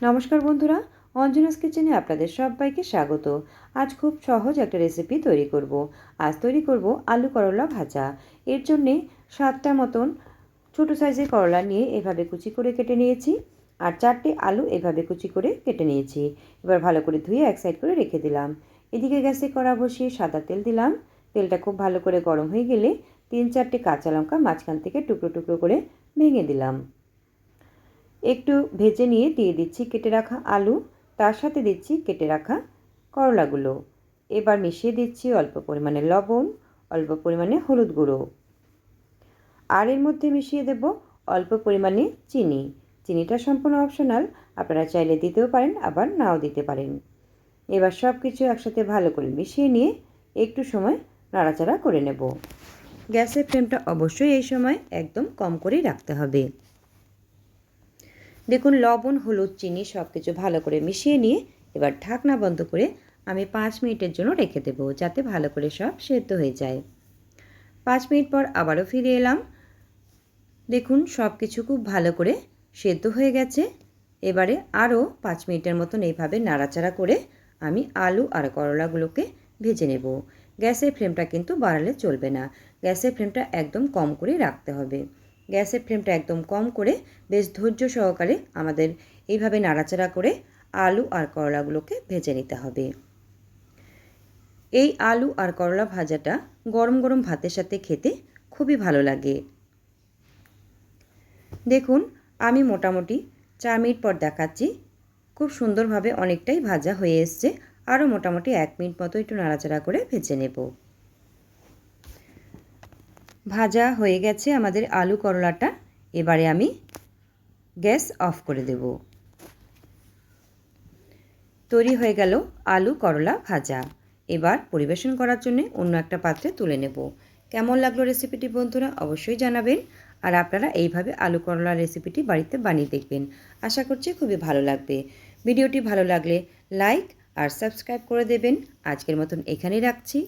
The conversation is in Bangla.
নমস্কার বন্ধুরা, অঞ্জনাস কিচেনে আপনাদের সবাইকে স্বাগত। আজ খুব সহজ একটা রেসিপি তৈরি করব। আজ তৈরি করব আলু করলা ভাজা। এর জন্যে সাতটা মতন ছোটো সাইজের করলা নিয়ে এভাবে কুচি করে কেটে নিয়েছি আর চারটে আলু এভাবে কুচি করে কেটে নিয়েছি। এবার ভালো করে ধুয়ে এক সাইড করে রেখে দিলাম। এদিকে গ্যাসে কড়া বসিয়ে সাদা তেল দিলাম। তেলটা খুব ভালো করে গরম হয়ে গেলে তিন চারটে কাঁচা লঙ্কা মাঝখান থেকে টুকরো টুকরো করে ভেঙে দিলাম। একটু ভেজে নিয়ে দিয়ে দিচ্ছি কেটে রাখা আলু, তার সাথে দিচ্ছি কেটে রাখা করলাগুলো। এবার মিশিয়ে দিচ্ছি অল্প পরিমাণে লবণ, অল্প পরিমাণে হলুদ গুঁড়ো। আর এর মধ্যে মিশিয়ে দেব অল্প পরিমাণে চিনি। চিনিটা সম্পূর্ণ অপশনাল, আপনারা চাইলে দিতেও পারেন, আবার নাও দিতে পারেন। এবার সব কিছু একসাথে ভালো করে মিশিয়ে নিয়ে একটু সময় নাড়াচাড়া করে নেব। গ্যাসের ফ্লেমটা অবশ্যই এই সময় একদম কম করেই রাখতে হবে। দেখুন, লবণ, হলুদ, চিনি সব কিছু ভালো করে মিশিয়ে নিয়ে এবার ঢাকনা বন্ধ করে আমি পাঁচ মিনিটের জন্য রেখে দেবো যাতে ভালো করে সব সেদ্ধ হয়ে যায়। পাঁচ মিনিট পর আবারও ফিরে এলাম। দেখুন সব কিছু খুব ভালো করে সেদ্ধ হয়ে গেছে। এবারে আরও পাঁচ মিনিটের মতন এইভাবে নাড়াচাড়া করে আমি আলু আর করলাগুলোকে ভেজে নেব। গ্যাসের ফ্লেমটা কিন্তু বাড়ালে চলবে না। গ্যাসের ফ্লেমটা একদম কম করে রাখতে হবে। গ্যাসের ফ্লেমটা একদম কম করে বেশ ধৈর্য সহকারে আমাদের এইভাবে নাড়াচাড়া করে আলু আর করলাগুলোকে ভেজে নিতে হবে। এই আলু আর করলা ভাজাটা গরম গরম ভাতের সাথে খেতে খুবই ভালো লাগে। দেখুন, আমি মোটামুটি চার মিনিট পর দেখাচ্ছি। খুব সুন্দরভাবে অনেকটাই ভাজা হয়ে এসছে। আরও মোটামুটি এক মিনিট মতো একটু নাড়াচাড়া করে ভেজে নেব। ভাজা হয়ে গেছে আমাদের আলু করলাটা। এবারে আমি গ্যাস অফ করে দেব। তৈরি হয়ে গেল আলু করলা ভাজা। এবার পরিবেশন করার জন্য অন্য একটা পাত্রে তুলে নেব। কেমন লাগল রেসিপিটি বন্ধুরা অবশ্যই জানাবেন। আর আপনারা এইভাবে আলু করলা রেসিপিটি বাড়িতে বানিয়ে দেখবেন। আশা করছি খুবই ভালো লাগবে। ভিডিওটি ভালো লাগলে লাইক আর সাবস্ক্রাইব করে দেবেন। আজকের মতন এখানেই রাখছি।